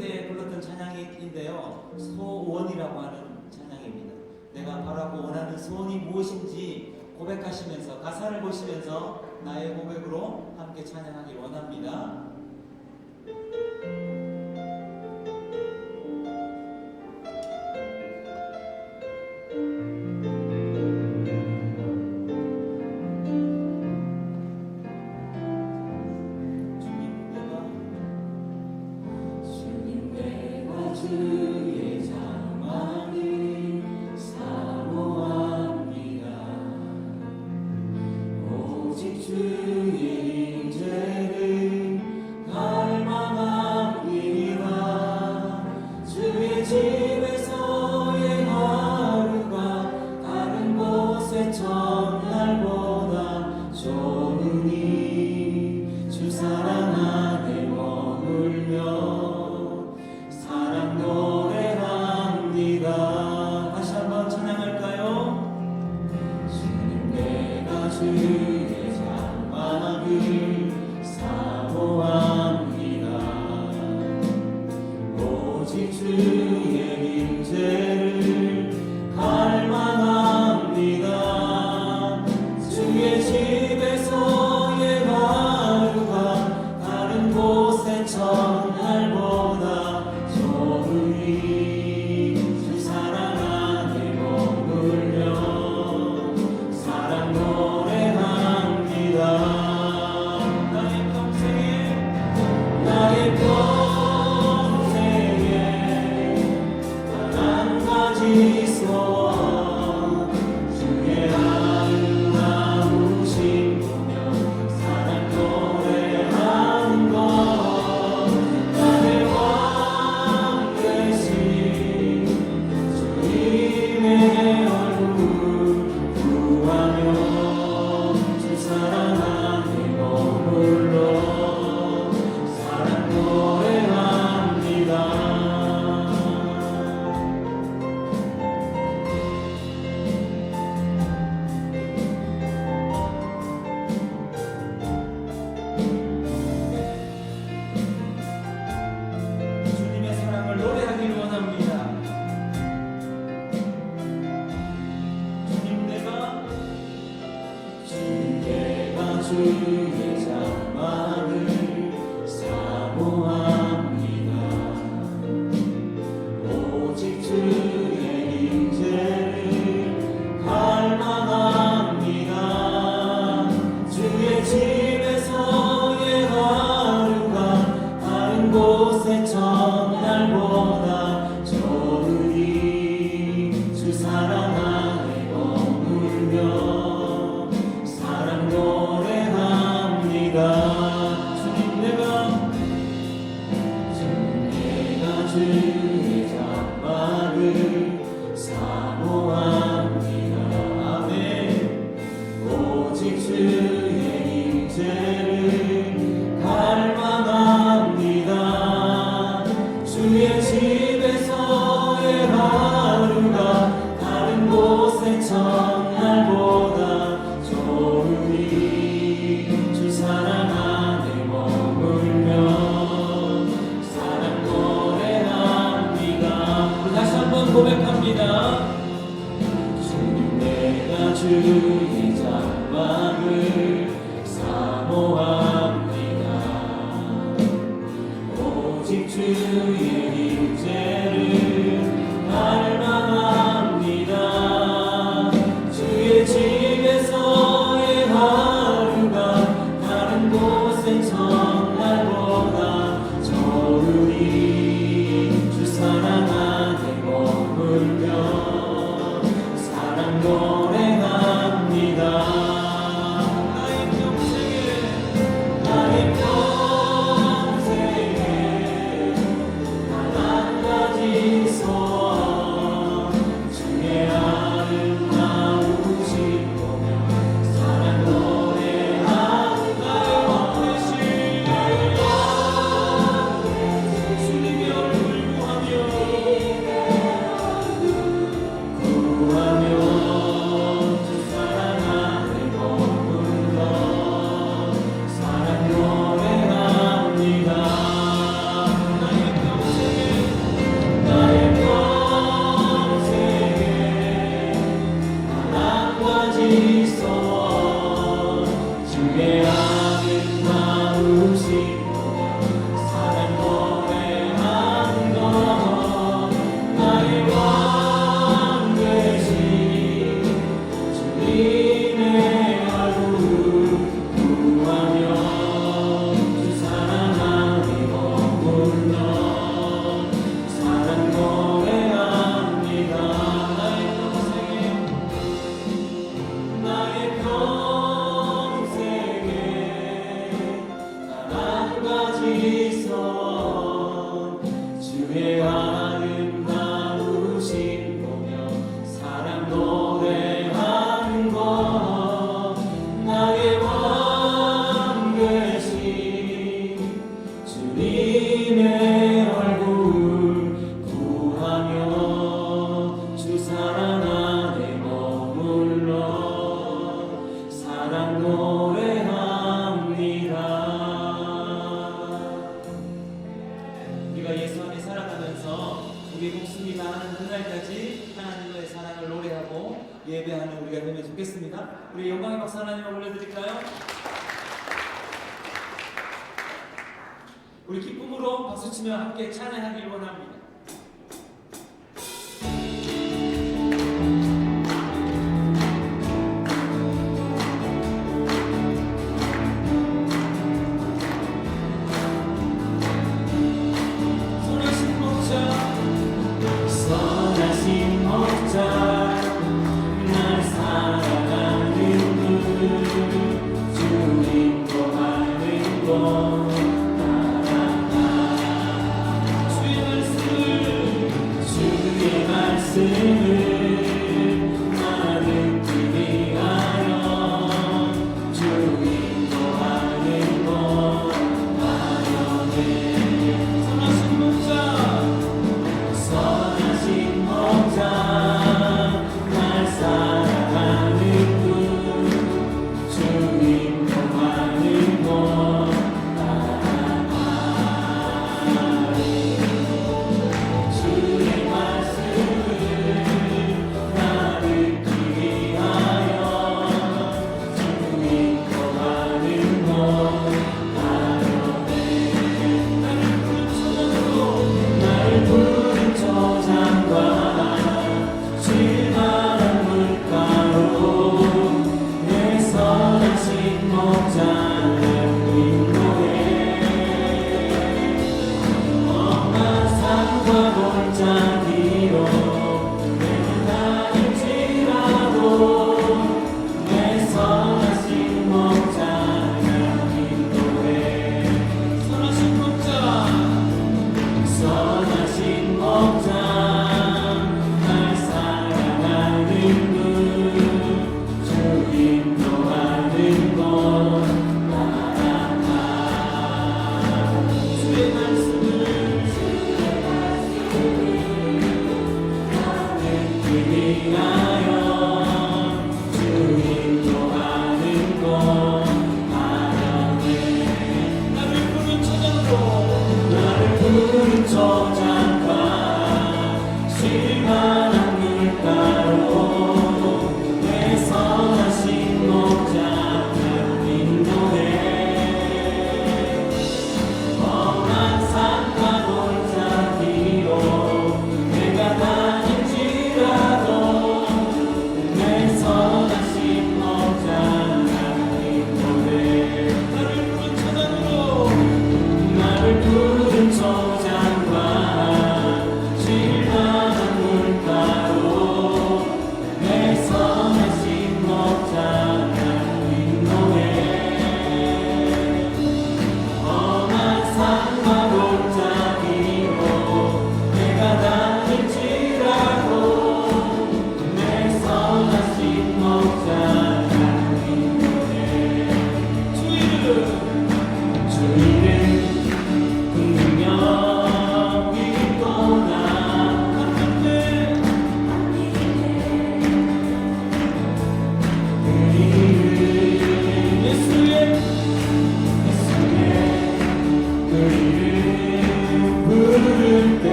때 불렀던 찬양인데요. 소원이라고 하는 찬양입니다. 내가 바라고 원하는 소원이 무엇인지 고백하시면서 가사를 보시면서 나의 고백으로 함께 찬양하기 원합니다. you. see. 주의 장만을 주의 장만 뜨거운 박수치며 함께 찬양하길 원합니다. singing.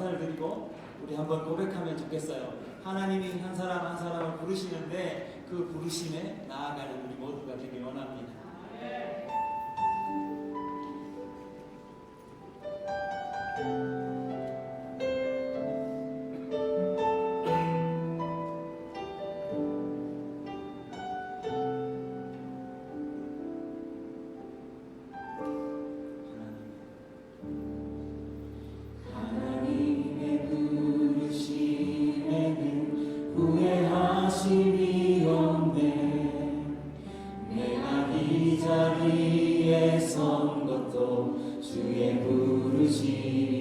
감사를 드리고 우리 한번 고백하면 좋겠어요. 하나님이 한 사람 한 사람을 부르시는데 그 부르심에 나아가는 우리 모두가 되길 원합니다. 위에 선 것도 주의 부르심.